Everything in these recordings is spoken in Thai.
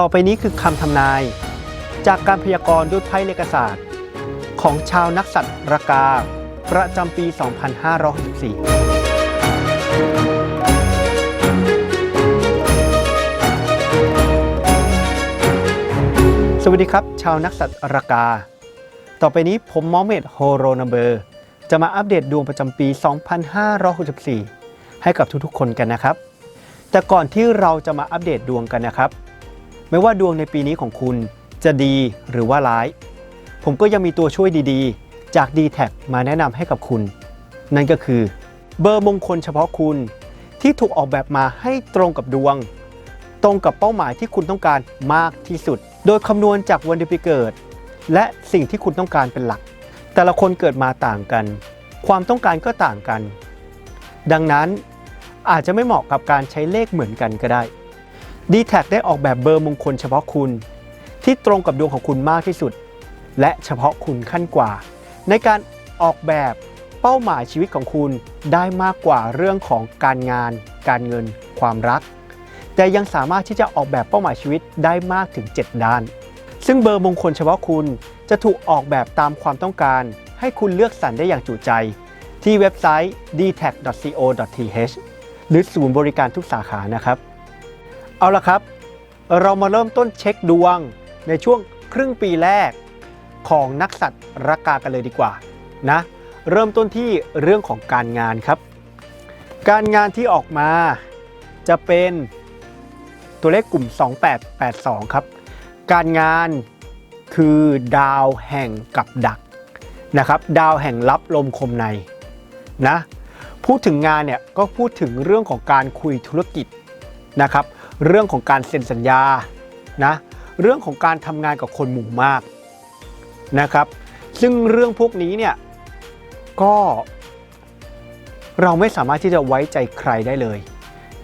ต่อไปนี้คือคำทำนาย จากการพยากรณ์ด้วยไพ่เลขศาสตร์ ของชาวนักสัตว์รากา ประจำปี 2564สวัสดีครับ ชาวนักสัตว์รากา ต่อไปนี้ผมมอมเมดโฮโรนัมเบอร์ จะมาอัปเดตดวงประจำปี 2564 ให้กับทุกๆ คนกันนะครับ แต่ก่อนที่เราจะมาอัปเดตดวงกันนะครับ ไม่ว่าดวงในปีนี้ของคุณจะดีหรือว่าร้าย ผมก็ยังมีตัวช่วยดีๆ จาก d t แทมาแนะนำให้กับคุณ นั่นก็คือ เบอร์มงคลเฉพาะคุณ ที่ถูกออกแบบมาให้ตรงกับดวง ตรงกับเป้าหมายที่คุณต้องการมากที่สุด โดยคำนวณจากวันเดือนปีเกิด และสิ่งที่คุณต้องการเป็นหลัก แต่ละคนเกิดมาต่างกัน ความต้องการก็ต่างกัน ดังนั้นอาจจะไม่เหมาะกับการใช้เลขเหมือนกันก็ได้ d t แทได้ออกแบบเบอร์มงคลเฉพาะคุณ ที่ตรงกับดวงของคุณมากที่สุด และเฉพาะคุณขั้นกว่า ในการออกแบบเป้าหมายชีวิตของคุณได้มากกว่าเรื่องของการงาน การเงิน ความรัก แต่ยังสามารถที่จะออกแบบเป้าหมายชีวิตได้มากถึง 7 ด้าน ซึ่งเบอร์มงคลเฉพาะคุณจะถูกออกแบบตามความต้องการ ให้คุณเลือกสรรได้อย่างจุใจ ที่เว็บไซต์ dtac.co.th หรือศูนย์บริการทุกสาขานะครับ เอาละครับ เรามาเริ่มต้นเช็คดวงในช่วงครึ่งปีแรกของนักสัตว์รากากันเลยดีกว่านะเริ่มต้นที่เรื่องของการงานครับ การงานที่ออกมาจะเป็นตัวเลขกลุ่ม 2882 ครับ การงานคือดาวแห่งกับดักนะครับ ดาวแห่งลับลมคมในนะพูดถึงงานเนี่ยก็พูดถึงเรื่องของการคุยธุรกิจนะครับ เรื่องของการเซ็นสัญญานะเรื่องของการทำงานกับคนหมู่มากนะครับ ซึ่งเรื่องพวกนี้เนี่ยก็เราไม่สามารถที่จะไว้ใจใครได้เลย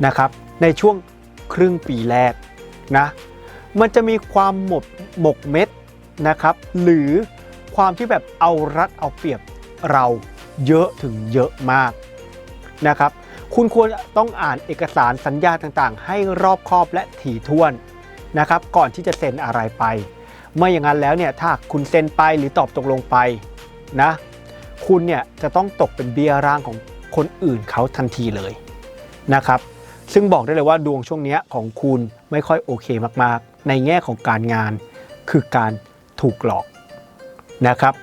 นะครับ ในช่วงครึ่งปีแรกนะมันจะมีความหมดหมกเม็ดนะครับ หรือความที่แบบเอารัดเอาเปรียบเราเยอะถึงเยอะมากนะครับ คุณควรต้องอ่านเอกสารสัญญาต่างๆ ให้รอบคอบและถี่ถ้วนนะครับ ก่อนที่จะเซ็นอะไรไป ไม่อย่างนั้นแล้วเนี่ยถ้าคุณเซ็นไปหรือตอบตกลงไปนะ คุณเนี่ยจะต้องตกเป็นเบี้ยร่างของคนอื่นเขาทันทีเลยนะครับ ซึ่งบอกได้เลยว่าดวงช่วงนี้ของคุณไม่ค่อยโอเคมากๆ ในแง่ของการงาน คือการถูกหลอกนะครับ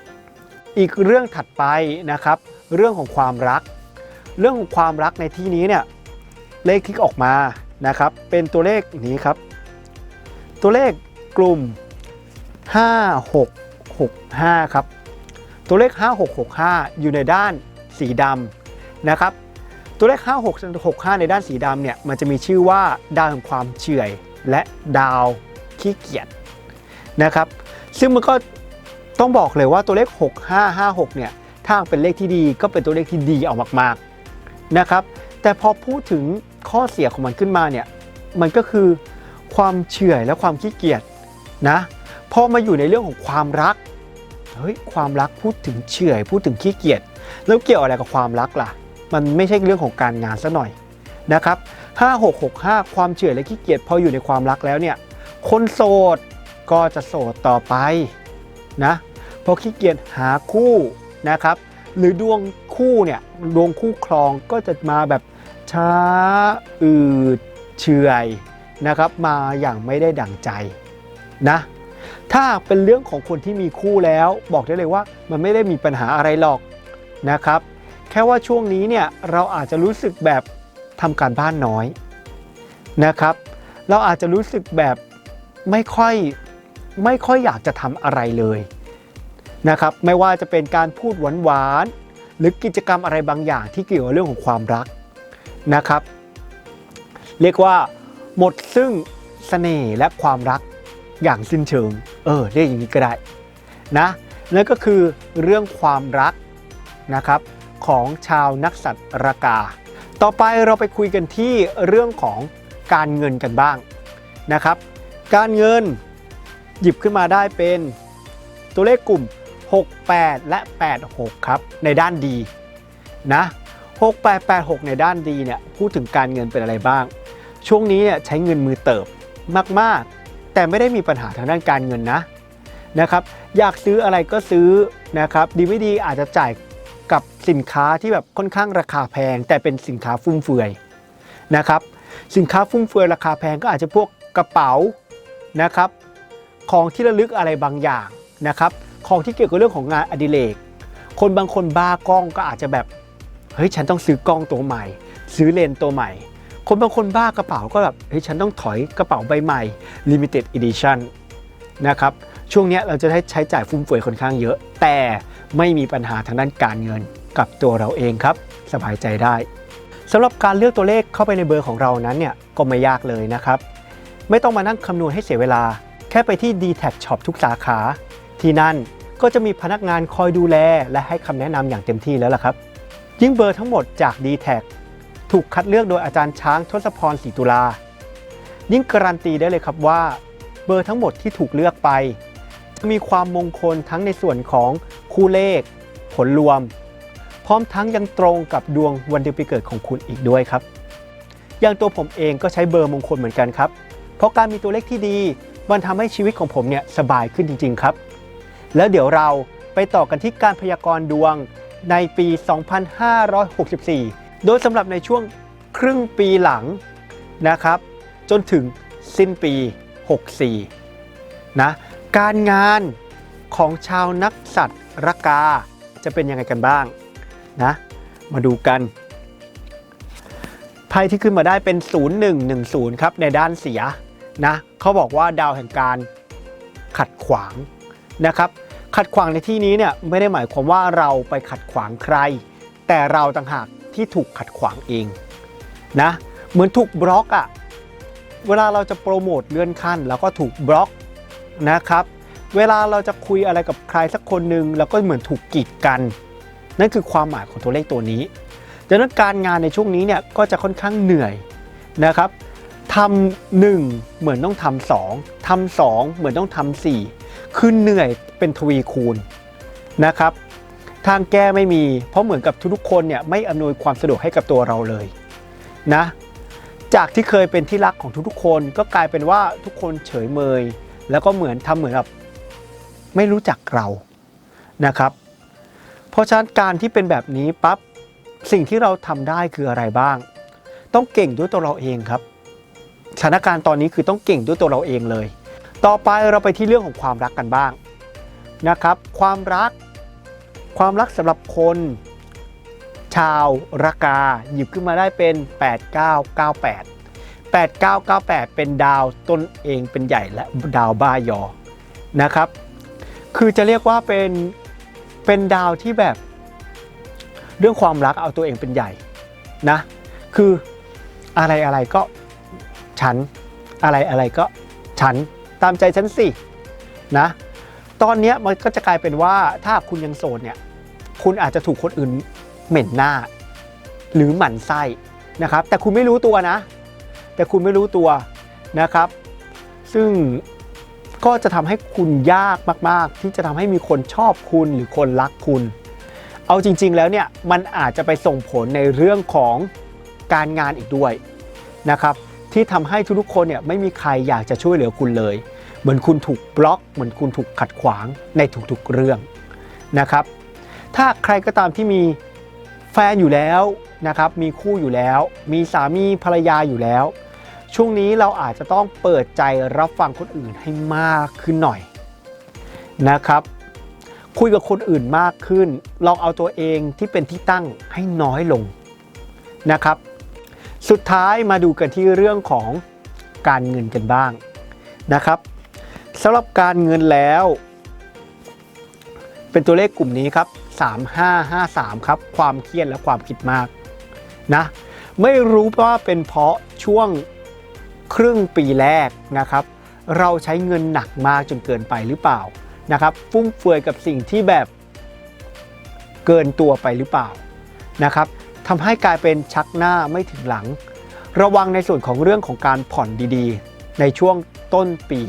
อีกเรื่องถัดไปนะครับ เรื่องของความรัก เรื่องของความรักในที่นี้เนี่ยเลขที่ออกมานะครับ เป็นตัวเลขนี้ครับ ตัวเลขกลุ่ม 5665 ครับ ตัวเลข 5665 อยู่ในด้านสีดำนะครับ ตัวเลข 5665 ในด้านสีดำเนี่ยมันจะมีชื่อว่าดาวแห่งความเฉื่อยและดาวขี้เกียจนะครับ ซึ่งมันก็ต้องบอกเลยว่าตัวเลข 6556 เนี่ย ถ้าเป็นเลขที่ดีก็เป็นตัวเลขที่ดีเอามากๆ นะครับ แต่พอพูดถึงข้อเสียของมันขึ้นมาเนี่ย มันก็คือความเฉื่อยและความขี้เกียจนะ พอมาอยู่ในเรื่องของความรัก เฮ้ย ความรักพูดถึงเฉื่อยพูดถึงขี้เกียจ แล้วเกี่ยวอะไรกับความรักล่ะ มันไม่ใช่เรื่องของการงานซะหน่อยนะครับ5665 ความเฉื่อยและขี้เกียจพออยู่ในความรักแล้วเนี่ย คนโสดก็จะโสดต่อไปนะ เพราะขี้เกียจหาคู่นะครับ หรือดวง คู่เนี่ยดวงคู่ครองก็จะมาแบบช้าอืดเฉยนะครับมาอย่างไม่ได้ดั่งใจนะถ้าเป็นเรื่องของคนที่มีคู่แล้วบอกได้เลยว่ามันไม่ได้มีปัญหาอะไรหรอกนะครับ แค่ว่าช่วงนี้เนี่ยเราอาจจะรู้สึกแบบทำการบ้านน้อยนะครับ เราอาจจะรู้สึกแบบไม่ค่อยไม่ค่อยอยากจะทำอะไรเลยนะครับ ไม่ว่าจะเป็นการพูดหวานๆ หรือกิจกรรมอะไรบางอย่างที่เกี่ยวกับเรื่องของความรักนะครับ เรียกว่าหมดซึ่งเสน่ห์และความรักอย่างสิ้นเชิง เออเรียกอย่างนี้ก็ได้นะนั่นก็คือเรื่องความรักนะครับของชาวนักสัตว์รากา ต่อไปเราไปคุยกันที่เรื่องของการเงินกันบ้างนะครับ การเงินหยิบขึ้นมาได้เป็นตัวเลขกลุ่ม 68 และ 86 ครับ ในด้านดีนะ6886 ในด้านดีเนี่ยพูดถึงการเงินเป็นอะไรบ้าง ช่วงนี้เนี่ยใช้เงินมือเติบมากแต่ไม่ได้มีปัญหาทางด้านการเงินนะนะครับอยากซื้ออะไรก็ซื้อนะครับดีไม่ดีอาจจะจ่ายกับสินค้าที่แบบค่อนข้างราคาแพง แต่เป็นสินค้าฟุ่มเฟือยนะครับสินค้าฟุ่มเฟือยราคาแพงก็อาจจะพวกกระเป๋านะครับของที่ระลึกอะไรบางอย่างนะครับ ของที่เกี่ยวกับเรื่องของงานอดิเรกคนบางคนบ้ากล้องก็อาจจะแบบเฮ้ยฉันต้องซื้อกล้องตัวใหม่ ซื้อเลนส์ตัวใหม่ คนบางคนบ้ากระเป๋าก็แบบเฮ้ยฉันต้องถอยกระเป๋าใบใหม่ limited edition นะครับช่วงนี้เราจะได้ใช้จ่ายฟุ่มเฟือยค่อนข้างเยอะ แต่ไม่มีปัญหาทางด้านการเงินกับตัวเราเองครับ สบายใจได้สำหรับการเลือกตัวเลขเข้าไปในเบอร์ของเรานั้นเนี่ยก็ไม่ยากเลยนะครับ ไม่ต้องมานั่งคำนวณให้เสียเวลา แค่ไปที่ d t a c Shop ทุกสาขา ที่นั่นก็จะมีพนักงานคอยดูแล และให้คำแนะนำอย่างเต็มที่แล้วล่ะครับ ยิ่งเบอร์ทั้งหมดจาก d t a c ถูกคัดเลือกโดยอาจารย์ช้างทศพรศรีตุลา ยิ่งการันตีได้เลยครับว่า เบอร์ทั้งหมดที่ถูกเลือกไป จะมีความมงคลทั้งในส่วนของคู่เลข ผลรวม พร้อมทั้งยังตรงกับดวงวันเดือนปีเกิดของคุณอีกด้วยครับ อย่างตัวผมเองก็ใช้เบอร์มงคลเหมือนกันครับ เพราะการมีตัวเลขที่ดี มันทำให้ชีวิตของผมเนี่ยสบายขึ้นจริง ๆ ครับ แล้วเดี๋ยวเราไปต่อกันที่การพยากรณ์ดวงในปี 2564 โดยสำหรับในช่วงครึ่งปีหลังนะครับ จนถึงสิ้นปี 64 นะ การงานของชาวนักสัตว์รกาจะเป็นยังไงกันบ้างนะ มาดูกัน ไพ่ที่ขึ้นมาได้เป็น 0110 ครับในด้านเสียนะเขาบอกว่าดาวแห่งการขัดขวาง นะครับขัดขวางในที่นี้เนี่ยไม่ได้หมายความว่าเราไปขัดขวางใคร แต่เราต่างหากที่ถูกขัดขวางเองนะเหมือนถูกบล็อกอะเวลาเราจะโปรโมทเลื่อนขั้นเราก็ถูกบล็อกนะครับ เวลาเราจะคุยอะไรกับใครสักคนหนึ่งเราก็เหมือนถูกกีดกัน นั่นคือความหมายของตัวเลขตัวนี้ดังนั้นการงานในช่วงนี้เนี่ยก็จะค่อนข้างเหนื่อยนะครับทำหนึ่งเหมือนต้องทำสองทำสองเหมือนต้องทำสี่ คือเหนื่อยเป็นทวีคูณนะครับ ทางแก้ไม่มี เพราะเหมือนกับทุกคนเนี่ยไม่อำนวยความสะดวกให้กับตัวเราเลยนะ จากที่เคยเป็นที่รักของทุกๆ คนก็กลายเป็นว่าทุกคนเฉยเมย แล้วก็เหมือนทำเหมือนแบบไม่รู้จักเรานะครับ เพราะฉะนั้นการที่เป็นแบบนี้ปั๊บสิ่งที่เราทำได้คืออะไรบ้าง ต้องเก่งด้วยตัวเราเองครับสถานการณ์ตอนนี้คือต้องเก่งด้วยตัวเราเองเลย ต่อไปเราไปที่เรื่องของความรักกันบ้างนะครับ ความรัก ความรักสำหรับคน ชาวรากาหยิบขึ้นมาได้เป็น 8998 8998 เป็นดาวตนเองเป็นใหญ่และดาวบ้ายอนะครับ คือจะเรียกว่าเป็นเป็นดาวที่แบบ เรื่องความรักเอาตัวเองเป็นใหญ่นะ คืออะไรอะไรก็ฉันอะไรอะไรก็ฉัน ตามใจฉันสินะ ตอนนี้มันก็จะกลายเป็นว่าถ้าคุณยังโสดเนี่ย คุณอาจจะถูกคนอื่นเหม็นหน้า หรือหมั่นไส้นะครับ แต่คุณไม่รู้ตัวนะ แต่คุณไม่รู้ตัวนะครับ ซึ่งก็จะทำให้คุณยากมาก ๆ ที่จะทำให้มีคนชอบคุณหรือคนรักคุณ เอาจริง ๆ แล้วเนี่ยมันอาจจะไปส่งผลในเรื่องของการงานอีกด้วยนะครับ ที่ทำให้ทุกๆคนเนี่ยไม่มีใครอยากจะช่วยเหลือคุณเลย เหมือนคุณถูกบล็อก เหมือนคุณถูกขัดขวางในทุกๆเรื่องนะครับ ถ้าใครก็ตามที่มีแฟนอยู่แล้วนะครับมีคู่อยู่แล้ว มีสามีภรรยาอยู่แล้ว ช่วงนี้เราอาจจะต้องเปิดใจรับฟังคนอื่นให้มากขึ้นหน่อยนะครับ คุยกับคนอื่นมากขึ้น ลองเอาตัวเองที่เป็นที่ตั้งให้น้อยลงนะครับ สุดท้ายมาดูกันที่เรื่องของการเงินกันบ้างนะครับสำหรับการเงินแล้ว เป็นตัวเลขกลุ่มนี้ครับ 3553 ครับ ความเครียดและความคิดมากนะไม่รู้ว่าเป็นเพราะช่วงครึ่งปีแรกนะครับ เราใช้เงินหนักมากจนเกินไปหรือเปล่านะครับ ฟุ่มเฟือยกับสิ่งที่แบบเกินตัวไปหรือเปล่านะครับ ทำให้กลายเป็นชักหน้าไม่ถึงหลัง ระวังในส่วนของเรื่องของการผ่อนดีๆ ในช่วงต้นปี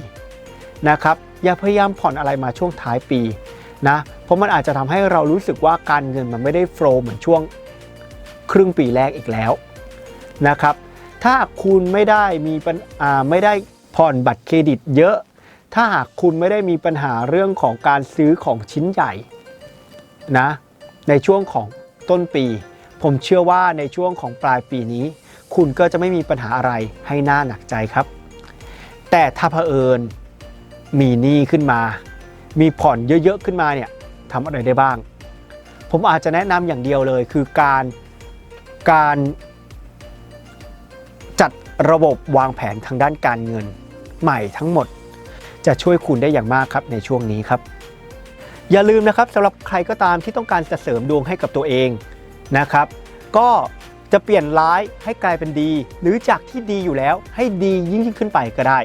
นะครับ อย่าพยายามผ่อนอะไรมาช่วงท้ายปีนะ เพราะมันอาจจะทำให้เรารู้สึกว่าการเงินมันไม่ได้โฟล์เหมือนช่วงครึ่งปีแรกอีกแล้วนะครับ ถ้าคุณไม่ได้มีปัญอ่าไม่ได้ผ่อนบัตรเครดิตเยอะ ถ้าหากคุณไม่ได้มีปัญหาเรื่องของการซื้อของชิ้นใหญ่นะในช่วงของต้นปี ผมเชื่อว่าในช่วงของปลายปีนี้ คุณก็จะไม่มีปัญหาอะไรให้น่าหนักใจครับ แต่ถ้าเผอิญมีหนี้ขึ้นมา มีผ่อนเยอะๆขึ้นมาเนี่ยทำอะไรได้บ้าง ผมอาจจะแนะนำอย่างเดียวเลย คือการการจัดระบบวางแผนทางด้านการเงินใหม่ทั้งหมด จะช่วยคุณได้อย่างมากครับในช่วงนี้ครับ อย่าลืมนะครับสำหรับใครก็ตามที่ต้องการจะเสริมดวงให้กับตัวเอง นะครับ ก็จะเปลี่ยนร้ายให้กลายเป็นดี หรือจากที่ดีอยู่แล้วให้ดียิ่งยิ่งขึ้นไปก็ได้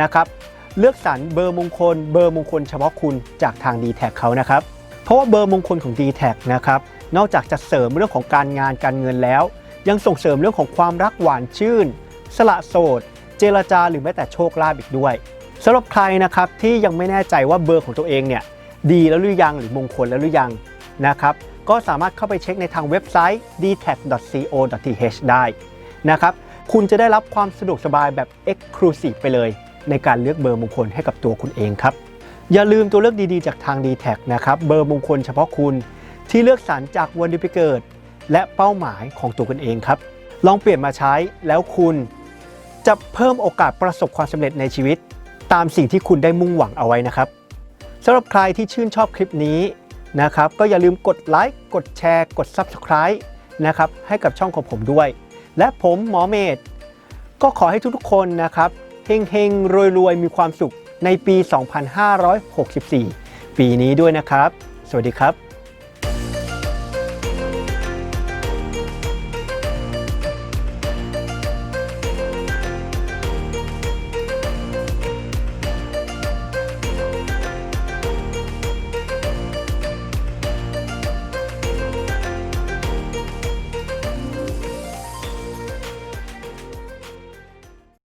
นะครับ เลือกสรรเบอร์มงคล เบอร์มงคลเฉพาะคุณจากทาง d t แทเขานะครับ เพราะว่าเบอร์มงคลของ d t แทนะครับนอกจากจะเสริมเรื่องของการงานการเงินแล้ว ยังส่งเสริมเรื่องของความรักหวานชื่น สละโสด เจรจาหรือแม้แต่โชคลาภอีกด้วยสำหรับใครนะครับที่ยังไม่แน่ใจว่าเบอร์ของตัวเองเนี่ยดีแล้วหรือยังหรือมงคลแล้วหรือยังนะครับ ก็สามารถเข้าไปเช็คในทางเว็บไซต์ dtac.co.th ได้นะครับ คุณจะได้รับความสะดวกสบายแบบ Exclusive ไปเลย ในการเลือกเบอร์มงคลให้กับตัวคุณเองครับ อย่าลืมตัวเลือกดีๆ จากทาง d t แทนะครับ เบอร์มงคลเฉพาะคุณ ที่เลือกสรรจากวันเดือนปีเกิด และเป้าหมายของตัวคุณเองครับ ลองเปลี่ยนมาใช้แล้วคุณจะเพิ่มโอกาสประสบความสำเร็จในชีวิต ตามสิ่งที่คุณได้มุ่งหวังเอาไว้นะครับสำหรับใครที่ชื่นชอบคลิปนี้ นะครับ ก็อย่าลืมกดไลค์กดแชร์ กด Subscribe นะครับให้กับช่องของผมด้วย และผมหมอเมธก็ขอให้ทุกๆคนนะครับเฮงเฮงรวยรวยๆ มีความสุขในปี 2564 ปีนี้ด้วยนะครับ สวัสดีครับ